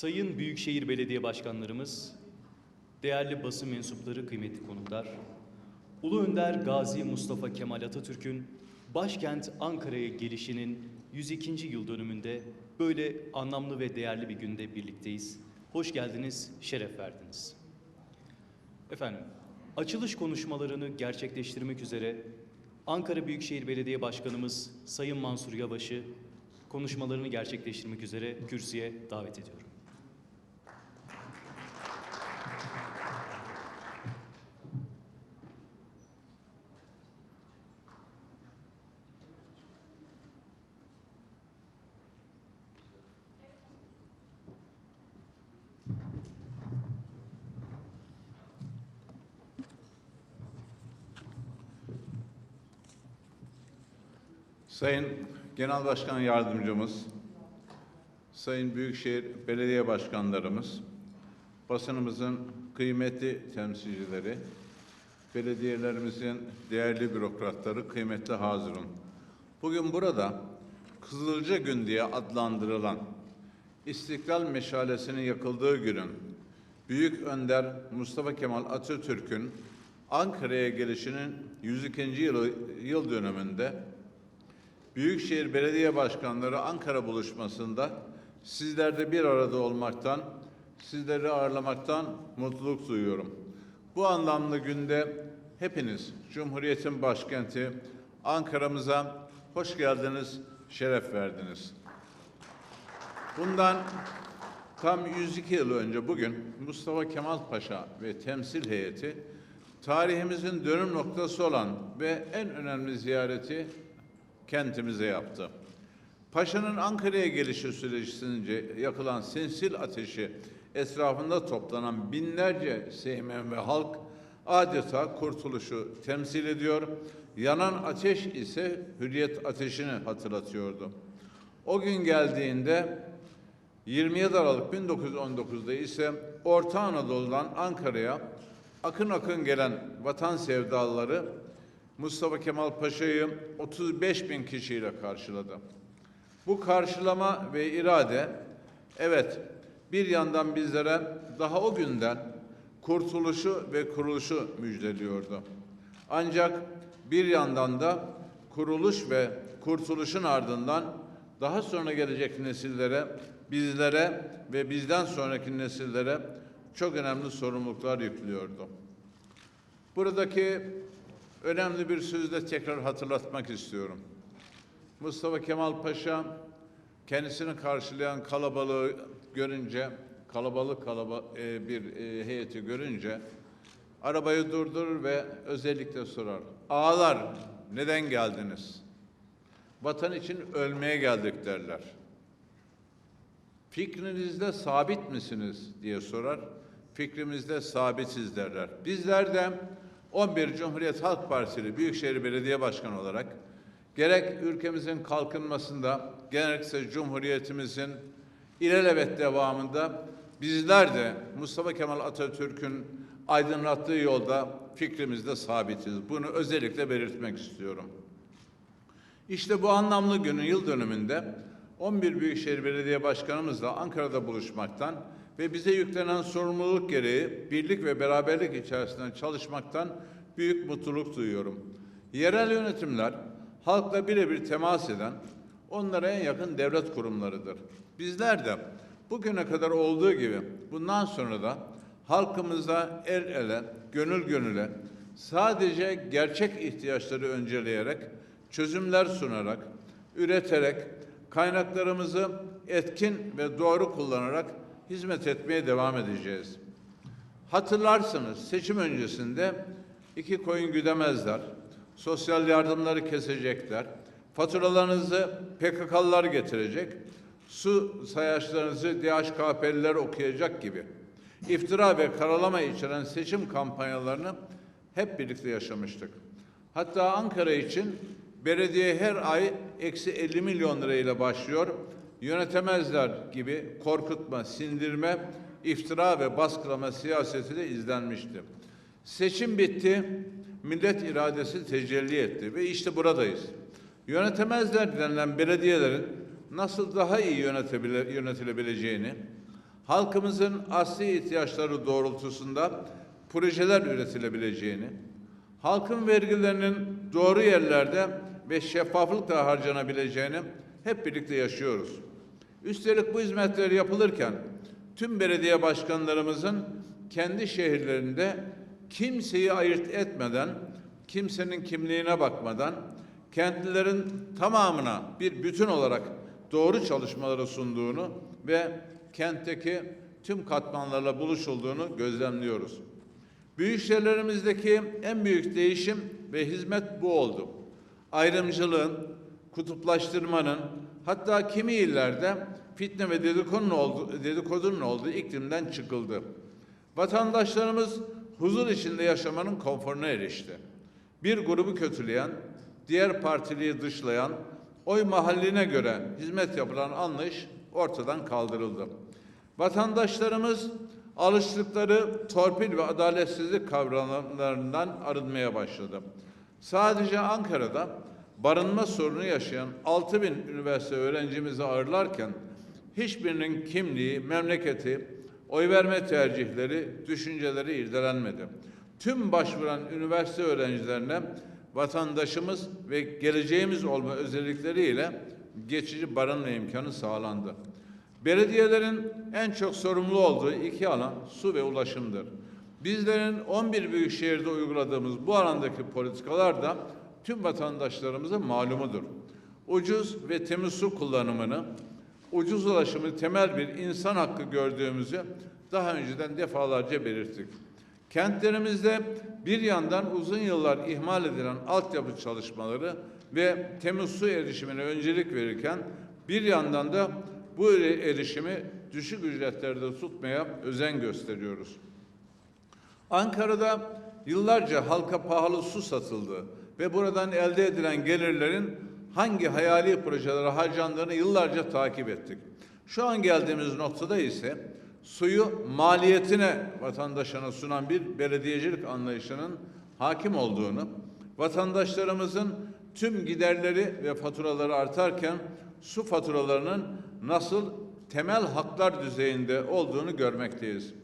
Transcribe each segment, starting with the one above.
Sayın Büyükşehir Belediye Başkanlarımız, değerli basın mensupları, kıymetli konuklar, Ulu Önder Gazi Mustafa Kemal Atatürk'ün başkent Ankara'ya gelişinin 102. yıl dönümünde böyle anlamlı ve değerli bir günde birlikteyiz. Hoş geldiniz, şeref verdiniz. Efendim, açılış konuşmalarını gerçekleştirmek üzere Ankara Büyükşehir Belediye Başkanımız Sayın Mansur Yavaş'ı konuşmalarını gerçekleştirmek üzere kürsüye davet ediyorum. Sayın Genel Başkan Yardımcımız, Sayın Büyükşehir Belediye Başkanlarımız, basınımızın kıymetli temsilcileri, belediyelerimizin değerli bürokratları, kıymetli hazırın. Bugün burada Kızılca Gün diye adlandırılan İstiklal Meşalesi'nin yakıldığı günün Büyük Önder Mustafa Kemal Atatürk'ün Ankara'ya gelişinin 102. yılı, yıl dönümünde Büyükşehir Belediye Başkanları Ankara buluşmasında sizlerle bir arada olmaktan, sizleri ağırlamaktan mutluluk duyuyorum. Bu anlamlı günde hepiniz Cumhuriyet'in başkenti Ankara'mıza hoş geldiniz, şeref verdiniz. Bundan tam 102 yıl önce bugün Mustafa Kemal Paşa ve temsil heyeti tarihimizin dönüm noktası olan ve en önemli ziyareti kentimize yaptı. Paşa'nın Ankara'ya gelişi sürecince yakılan sinsil ateşi etrafında toplanan binlerce seymen ve halk adeta kurtuluşu temsil ediyor. Yanan ateş ise hürriyet ateşini hatırlatıyordu. O gün geldiğinde 27 Aralık 1919'da ise Orta Anadolu'dan Ankara'ya akın akın gelen vatan sevdalıları Mustafa Kemal Paşa'yı 35 bin kişiyle karşıladı. Bu karşılama ve irade evet bir yandan bizlere daha o günden kurtuluşu ve kuruluşu müjdeliyordu. Ancak bir yandan da kuruluş ve kurtuluşun ardından daha sonra gelecek nesillere, bizlere ve bizden sonraki nesillere çok önemli sorumluluklar yüklüyordu. Buradaki önemli bir sözü de tekrar hatırlatmak istiyorum. Mustafa Kemal Paşa kendisini karşılayan kalabalığı görünce, kalabalık kalaba, e, bir e, heyeti görünce arabayı durdurur ve özellikle sorar. Ağalar neden geldiniz? Vatan için ölmeye geldik derler. Fikrinizde sabit misiniz diye sorar. Fikrimizde sabitiz derler. Bizler de 11 Cumhuriyet Halk Partili Büyükşehir Belediye Başkanı olarak gerek ülkemizin kalkınmasında gerekse Cumhuriyetimizin ilelebet devamında bizler de Mustafa Kemal Atatürk'ün aydınlattığı yolda fikrimizde sabitiz. Bunu özellikle belirtmek istiyorum. İşte bu anlamlı günün yıl dönümünde 11 Büyükşehir Belediye Başkanımızla Ankara'da buluşmaktan ve bize yüklenen sorumluluk gereği birlik ve beraberlik içerisinde çalışmaktan büyük mutluluk duyuyorum. Yerel yönetimler halkla birebir temas eden, onlara en yakın devlet kurumlarıdır. Bizler de bugüne kadar olduğu gibi bundan sonra da halkımıza el ele, gönül gönüle sadece gerçek ihtiyaçları önceleyerek, çözümler sunarak, üreterek, kaynaklarımızı etkin ve doğru kullanarak hizmet etmeye devam edeceğiz. Hatırlarsınız seçim öncesinde iki koyun güdemezler, sosyal yardımları kesecekler, faturalarınızı PKK'lılar getirecek, su sayaçlarınızı DHKP'liler okuyacak gibi iftira ve karalama içeren seçim kampanyalarını hep birlikte yaşamıştık. Hatta Ankara için belediye her ay eksi 50 milyon lirayla başlıyor, yönetemezler gibi korkutma, sindirme, iftira ve baskılama siyaseti de izlenmişti. Seçim bitti, millet iradesi tecelli etti ve işte buradayız. Yönetemezler denilen belediyelerin nasıl daha iyi yönetilebileceğini, halkımızın asli ihtiyaçları doğrultusunda projeler üretilebileceğini, halkın vergilerinin doğru yerlerde ve şeffaflıkla harcanabileceğini hep birlikte yaşıyoruz. Üstelik bu hizmetler yapılırken tüm belediye başkanlarımızın kendi şehirlerinde kimseyi ayırt etmeden, kimsenin kimliğine bakmadan kentlilerin tamamına bir bütün olarak doğru çalışmaları sunduğunu ve kentteki tüm katmanlarla buluşulduğunu gözlemliyoruz. Büyük şehirlerimizdeki en büyük değişim ve hizmet bu oldu. Ayrımcılığın, kutuplaştırmanın, hatta kimi illerde fitne ve dedikodunun olduğu, dedikodunun olduğu iklimden çıkıldı. Vatandaşlarımız huzur içinde yaşamanın konforuna erişti. Bir grubu kötüleyen, diğer partiliyi dışlayan, oy mahalline göre hizmet yapılan anlayış ortadan kaldırıldı. Vatandaşlarımız alıştıkları torpil ve adaletsizlik kavramlarından arınmaya başladı. Sadece Ankara'da barınma sorunu yaşayan 6 bin üniversite öğrencimizi ağırlarken hiçbirinin kimliği, memleketi, oy verme tercihleri, düşünceleri irdelenmedi. Tüm başvuran üniversite öğrencilerine vatandaşımız ve geleceğimiz olma özellikleriyle geçici barınma imkanı sağlandı. Belediyelerin en çok sorumlu olduğu iki alan su ve ulaşımdır. Bizlerin 11 büyük şehirde uyguladığımız bu alandaki politikalar da tüm vatandaşlarımıza malumudur. Ucuz ve temiz su kullanımını, ucuz ulaşımı temel bir insan hakkı gördüğümüzü daha önceden defalarca belirttik. Kentlerimizde bir yandan uzun yıllar ihmal edilen altyapı çalışmaları ve temiz su erişimine öncelik verirken bir yandan da bu erişimi düşük ücretlerde tutmaya özen gösteriyoruz. Ankara'da yıllarca halka pahalı su satıldı ve buradan elde edilen gelirlerin hangi hayali projelere harcandığını yıllarca takip ettik. Şu an geldiğimiz noktada ise suyu maliyetine vatandaşına sunan bir belediyecilik anlayışının hakim olduğunu, vatandaşlarımızın tüm giderleri ve faturaları artarken su faturalarının nasıl temel haklar düzeyinde olduğunu görmekteyiz.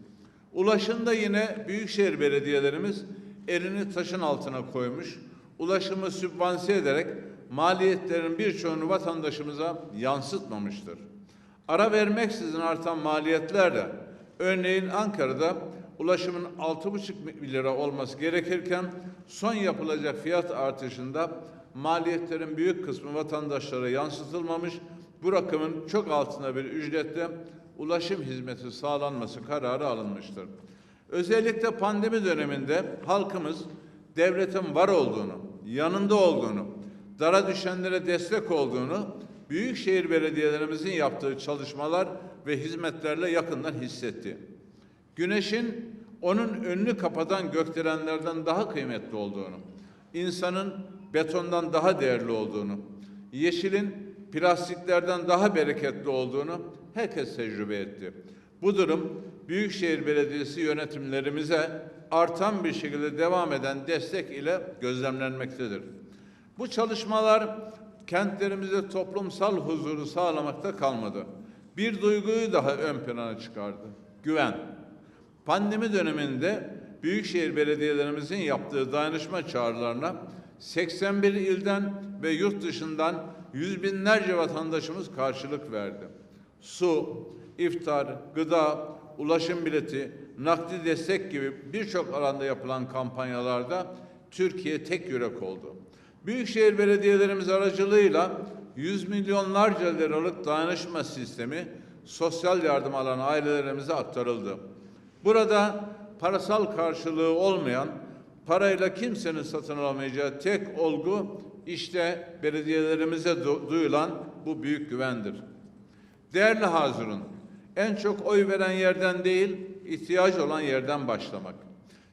Ulaşımda yine büyükşehir belediyelerimiz elini taşın altına koymuş, ulaşımı sübvanse ederek maliyetlerin birçoğunu vatandaşımıza yansıtmamıştır. Ara vermeksizin artan maliyetlerle, örneğin Ankara'da ulaşımın 6,5 lira olması gerekirken son yapılacak fiyat artışında maliyetlerin büyük kısmı vatandaşlara yansıtılmamış, bu rakamın çok altında bir ücretle ulaşım hizmeti sağlanması kararı alınmıştır. Özellikle pandemi döneminde halkımız devletin var olduğunu, yanında olduğunu, dara düşenlere destek olduğunu büyükşehir belediyelerimizin yaptığı çalışmalar ve hizmetlerle yakından hissetti. Güneşin onun önünü kapatan gökdelenlerden daha kıymetli olduğunu, insanın betondan daha değerli olduğunu, yeşilin plastiklerden daha bereketli olduğunu herkes tecrübe etti. Bu durum Büyükşehir Belediyesi yönetimlerimize artan bir şekilde devam eden destek ile gözlemlenmektedir. Bu çalışmalar kentlerimizde toplumsal huzuru sağlamakta kalmadı. Bir duyguyu daha ön plana çıkardı. Güven. Pandemi döneminde büyükşehir belediyelerimizin yaptığı dayanışma çağrılarına 81 ilden ve yurt dışından yüz binlerce vatandaşımız karşılık verdi. Su, iftar, gıda, ulaşım bileti, nakdi destek gibi birçok alanda yapılan kampanyalarda Türkiye tek yürek oldu. Büyükşehir belediyelerimiz aracılığıyla yüz milyonlarca liralık dayanışma sistemi sosyal yardım alan ailelerimize aktarıldı. Burada parasal karşılığı olmayan, parayla kimsenin satın alamayacağı tek olgu işte belediyelerimize du- duyulan bu büyük güvendir. Değerli Hazırun, en çok oy veren yerden değil, ihtiyacı olan yerden başlamak.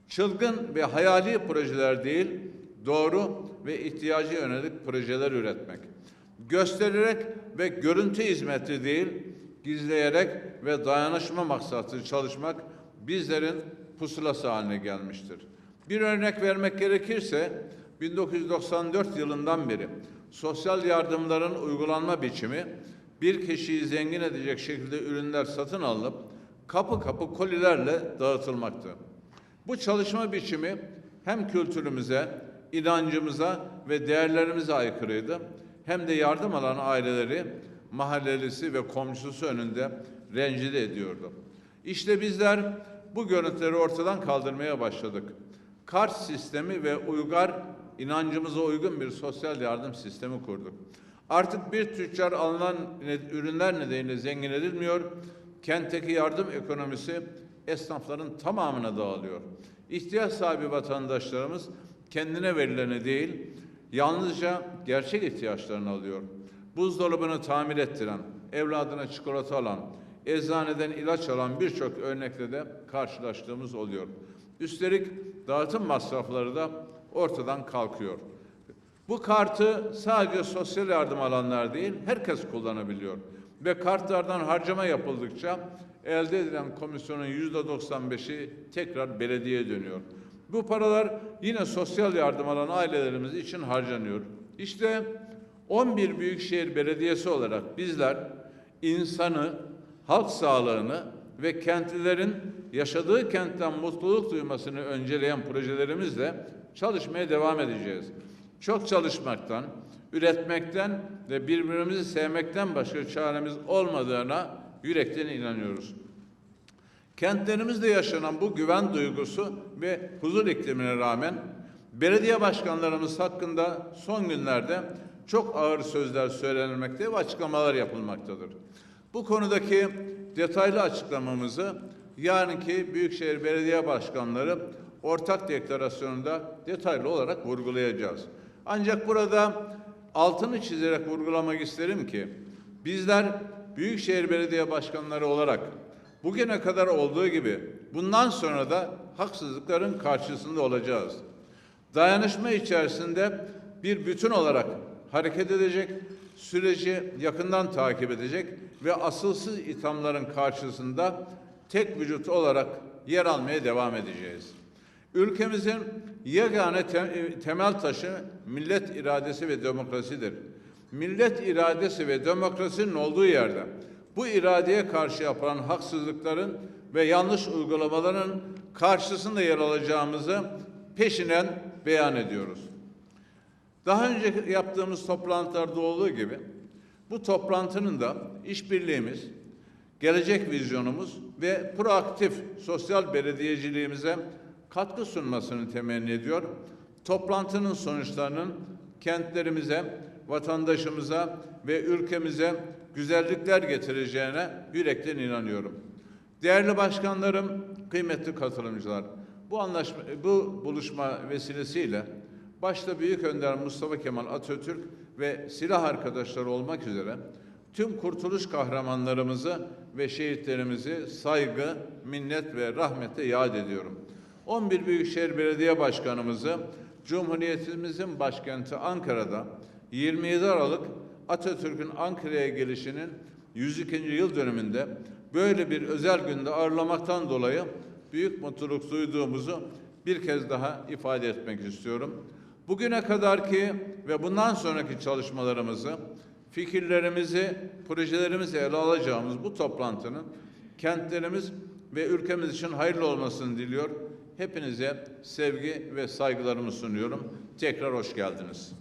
Çılgın ve hayali projeler değil, doğru ve ihtiyacı yönelik projeler üretmek. Göstererek ve görüntü hizmeti değil, gizleyerek ve dayanışma maksatlı çalışmak bizlerin pusulası haline gelmiştir. Bir örnek vermek gerekirse 1994 yılından beri sosyal yardımların uygulanma biçimi bir kişiyi zengin edecek şekilde ürünler satın alınıp kapı kapı kolilerle dağıtılmaktı. Bu çalışma biçimi hem kültürümüze, inancımıza ve değerlerimize aykırıydı hem de yardım alan aileleri mahallelisi ve komşusu önünde rencide ediyordu. İşte bizler bu görüntüleri ortadan kaldırmaya başladık. Kart sistemi ve uygar inancımıza uygun bir sosyal yardım sistemi kurduk. Artık bir tüccar alınan ürünler nedeniyle zengin edilmiyor, kentteki yardım ekonomisi esnafların tamamına dağılıyor. İhtiyaç sahibi vatandaşlarımız kendine verileni değil, yalnızca gerçek ihtiyaçlarını alıyor. Buzdolabını tamir ettiren, evladına çikolata alan, eczaneden ilaç alan birçok örnekle de karşılaştığımız oluyor. Üstelik dağıtım masrafları da ortadan kalkıyor. Bu kartı sadece sosyal yardım alanlar değil, herkes kullanabiliyor. Ve kartlardan harcama yapıldıkça elde edilen komisyonun yüzde 95'i tekrar belediyeye dönüyor. Bu paralar yine sosyal yardım alan ailelerimiz için harcanıyor. İşte 11 Büyükşehir Belediyesi olarak bizler insanı, halk sağlığını ve kentlilerin yaşadığı kentten mutluluk duymasını önceleyen projelerimizle çalışmaya devam edeceğiz. Çok çalışmaktan, üretmekten ve birbirimizi sevmekten başka çaremiz olmadığına yürekten inanıyoruz. Kentlerimizde yaşanan bu güven duygusu ve huzur iklimine rağmen belediye başkanlarımız hakkında son günlerde çok ağır sözler söylenmekte ve açıklamalar yapılmaktadır. Bu konudaki detaylı açıklamamızı yarınki Büyükşehir Belediye Başkanları ortak deklarasyonunda detaylı olarak vurgulayacağız. Ancak burada altını çizerek vurgulamak isterim ki bizler Büyükşehir Belediye Başkanları olarak bugüne kadar olduğu gibi bundan sonra da haksızlıkların karşısında olacağız. Dayanışma içerisinde bir bütün olarak hareket edecek, süreci yakından takip edecek ve asılsız ithamların karşısında tek vücut olarak yer almaya devam edeceğiz. Ülkemizin yegane te- temel taşı millet iradesi ve demokrasidir. Millet iradesi ve demokrasinin olduğu yerde bu iradeye karşı yapılan haksızlıkların ve yanlış uygulamaların karşısında yer alacağımızı peşinen beyan ediyoruz. Daha önce yaptığımız toplantılarda olduğu gibi bu toplantının da işbirliğimiz, gelecek vizyonumuz ve proaktif sosyal belediyeciliğimize katkı sunmasını temenni ediyor. Toplantının sonuçlarının kentlerimize, vatandaşımıza ve ülkemize güzellikler getireceğine yürekten inanıyorum. Değerli başkanlarım, kıymetli katılımcılar, bu anlaşma, bu buluşma vesilesiyle başta Büyük Önder Mustafa Kemal Atatürk ve silah arkadaşları olmak üzere tüm kurtuluş kahramanlarımızı ve şehitlerimizi saygı, minnet ve rahmetle yad ediyorum. 11 Büyükşehir Belediye Başkanımızı Cumhuriyetimizin başkenti Ankara'da 27 Aralık Atatürk'ün Ankara'ya gelişinin 102. yıl dönümünde böyle bir özel günde ağırlamaktan dolayı büyük mutluluk duyduğumuzu bir kez daha ifade etmek istiyorum. Bugüne kadarki ve bundan sonraki çalışmalarımızı, fikirlerimizi, projelerimizi ele alacağımız bu toplantının kentlerimiz ve ülkemiz için hayırlı olmasını diliyor. Hepinize sevgi ve saygılarımı sunuyorum. Tekrar hoş geldiniz.